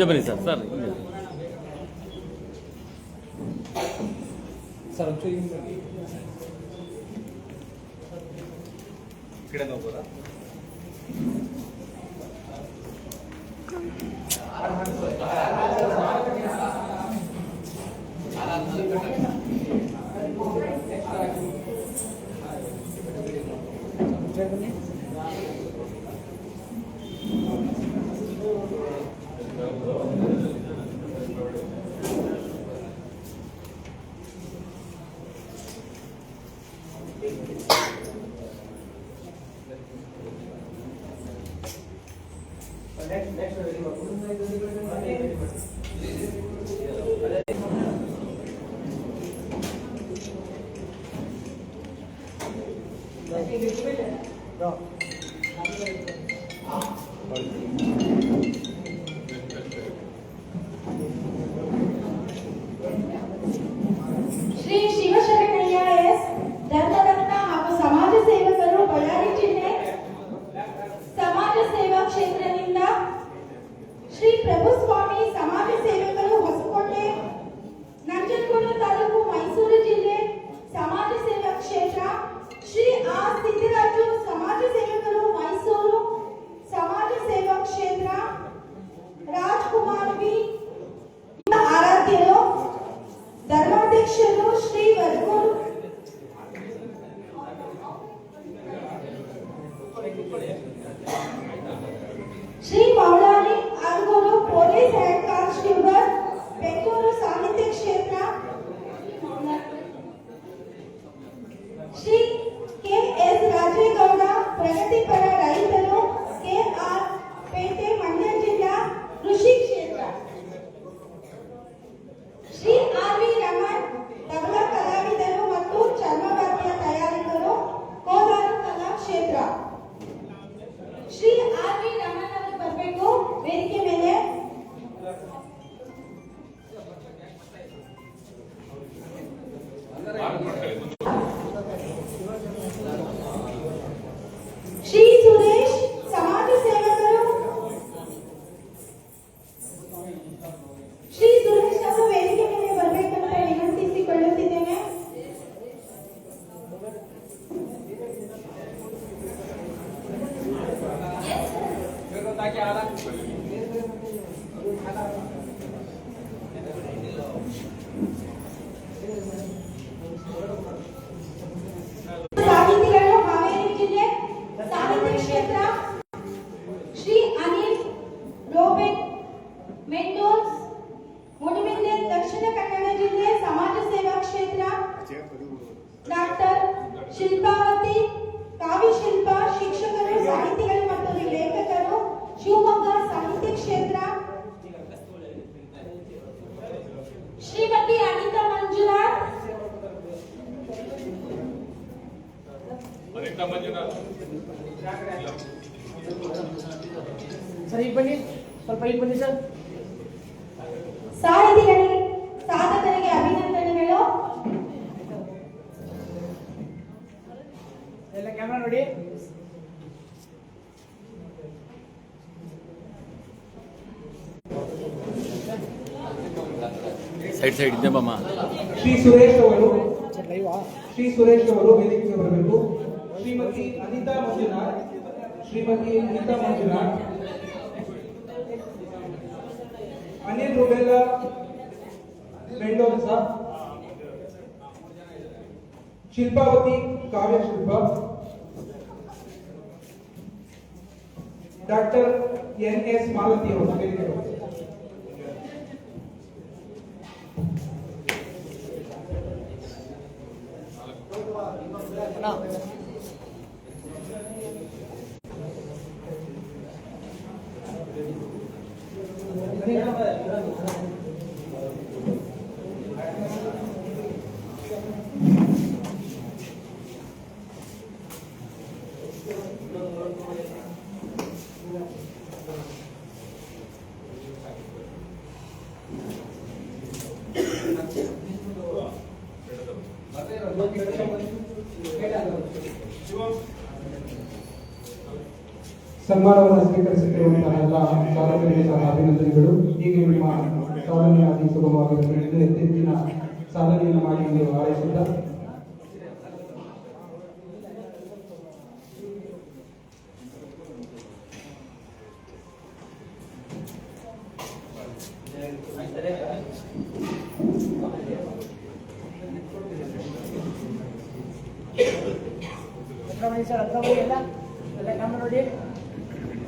ಹಿಂದೆ ಬನ್ನಿ sir sir sir ಕಡೆ ನೋಡ್ಬೋದಾ శ్రీ ಕವಿಶಿಲ್ಪ ಶಿಕ್ಷಕರು ಸಾಹಿತಿಗಳು ಮತ್ತು ಲೇಖಕರು ಶಿವಮೊಗ್ಗ ಸಾಹಿತ್ಯ ಕ್ಷೇತ್ರ ಶ್ರೀಮತಿ ಅನಿತಾ ಮಂಜುನಾಥ್ ಸರ್ ಈಗ ಬನ್ನಿ ಸ್ವಲ್ಪ ಈಗ ಬನ್ನಿ ಸರ್ ಸಾಹಿತಿಗಳಿಗೆ ನೋಡಿ. ಸೈಡ್ ಸೈಡ್ ಇದ್ದೆ ಮಾಮ. ಶ್ರೀ ಸುರೇಶ್ ಅವರು. ಶ್ರೀ ಸುರೇಶ್ ಅವರು ವೇದಿಕೆಗೆ ಬರಬೇಕು. Shrimati Anita Manjunath. Shrimati Anita Manjunath. Anil ರುಬೆಲ್ಲ Mendonsa. Shilpavati Kavya Shilpa doctor N S Malati hospital ಸನ್ಮಾನವನ್ನು ಸ್ವೀಕರಿಸುತ್ತಿರುವಂತಹ ಎಲ್ಲ ಸಾಧಕರಿಗೆ ಸಹ ಅಭಿನಂದನೆಗಳು. ಹೀಗೆ ನಿಮ್ಮ ಸಾಧನೆ ಅತಿ ಸುಗಮವಾಗಿರಬೇಕು ಹೆಚ್ಚಿನ ಸಾಧನೆಯನ್ನು ಮಾಡಿ ಎಂದು ಹಾರೈಸಿದ್ದ. ಸರ್, ಹತ್ರ ಎಲ್ಲ. ಎಲ್ಲ ಕ್ಯಾಮ್ರಾ ನೋಡಿ.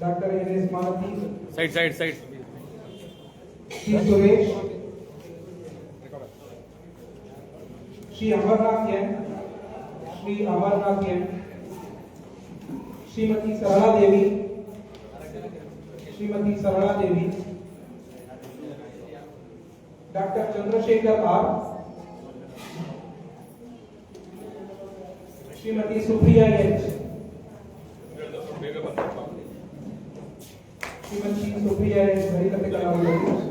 Doctor N Marati side side side Shri Suresh Shri Amarnath Jain Shri Amarnath Jain Shrimati Sarla Devi Shrimati Sarla Devi doctor Chandrashekhar R Shrimati Supriya H Shrimati Sophia है घड़ी का है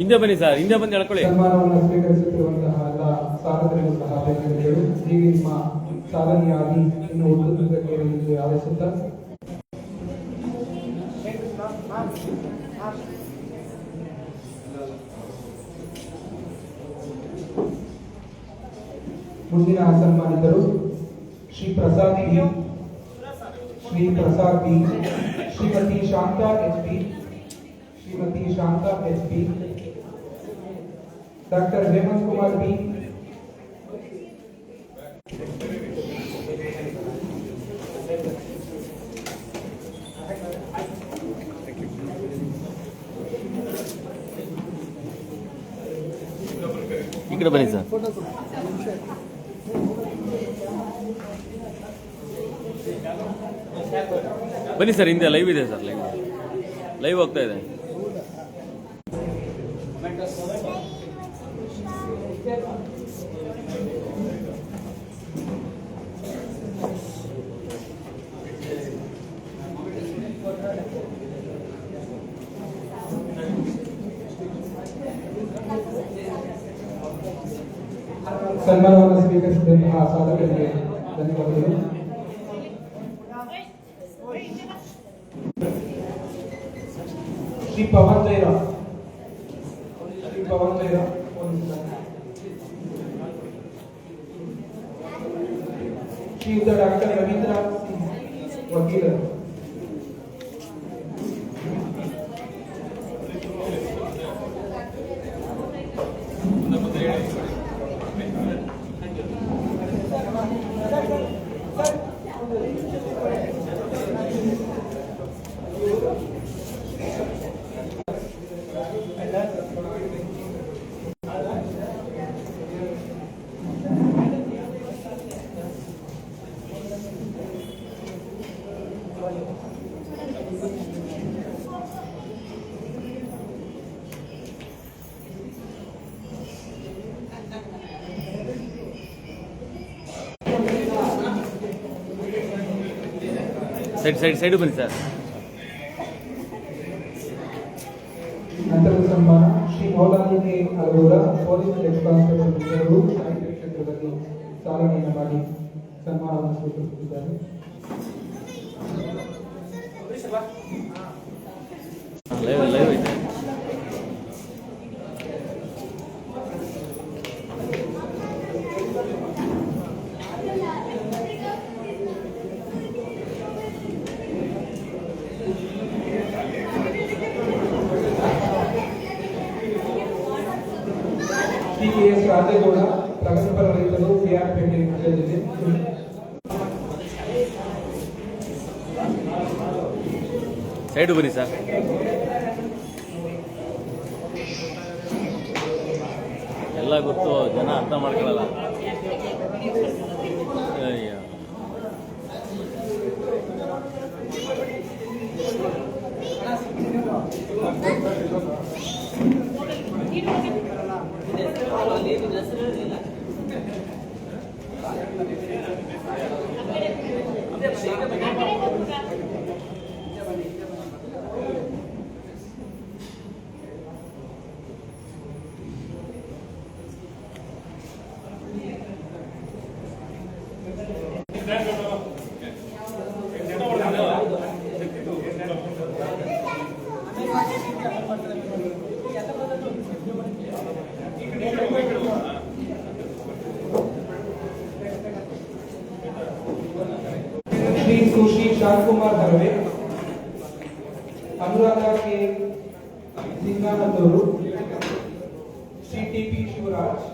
ಹಿಂದೆ ಬನ್ನಿ ಸರ್, ಹಿಂದೆ ಬಂದು ಎಳ್ಕೊಳ್ಳಿ. ಸನ್ಮಾನವನ್ನು ಸ್ವೀಕರಿಸುತ್ತಿರುವಂತಹ ಎಲ್ಲ ಸಾಧಕರಿಗೂ ಸಹ ಅಭಿನಂದನೆಗಳು ನೀವು ನಿಮ್ಮ ಸಾಧನೆಯಾಗಿ ಇನ್ನು ಉತ್ತುಂಗಕ್ಕೆ ಏರಲೆಂದು ಹಾರೈಸುತ್ತಾ ಮುಂದಿನ ಸನ್ಮಾನಿತರು Shri Prasad Shri Prasad P, Shrimati Shanta H P Shrimati Shanta H doctor Hemant Kumar B. ಈ ಕಡೆ ಬನ್ನಿ ಸರ್. ಬನ್ನಿ ಸರ್, ಹಿಂದೆ ಲೈವ್ ಇದೆ ಸರ್ ಲೈವ್ ಲೈವ್ ಹೋಗ್ತಾ ಇದೆ. ಸನ್ಮಾನವನ್ನು ಸ್ವೀಕರಿಸಿದಂತಹ ಸಾಧಕರಿಗೆ ಧನ್ಯವಾದಗಳು ಶ್ರೀ ಪವನ್ ಜೈರಾಮ್ ಶ್ರೀ ಪವನ್ ಜೈರಾಮ್ ಒಂದು ನಿಮಿಷ. ಶ್ರೀಯುತ ಡಾಕ್ಟರ್ ರವೀಂದ್ರ ಸಿಂಗ್ ವಕೀಲರು ಸೈಡ್ ಸೈಡ್ ಸೈಡ್ ಬನ್ನಿ ಸರ್. ನಂತರ Shri Maulani Alagur police head constable ಇವರು ಸಾಹಿತ್ಯ ಕ್ಷೇತ್ರದಲ್ಲಿ ಮಾಡಿ ಸನ್ಮಾನವನ್ನು ಸ್ವೀಕರಿಸುತ್ತಿದ್ದಾರೆ ಲೈವ್ ಲೈವ್ ಐತೆ ರಾಜೇಗೌಡ ಪ್ರಗತಿಪರ ರೈತರು ಕೆಆರ್ ಪೇಟೆ ಜಿಲ್ಲೆಯಲ್ಲಿ ಸೈಡ್ ಬನ್ನಿ ಸರ್ ಎಲ್ಲ ಗೊತ್ತು ಜನ ಅರ್ಥ ಮಾಡ್ಕೊಳ್ಳಲ್ಲ Sushri Shanthakumar Harave Anuradha K Singanandur Shri T P Shivaraj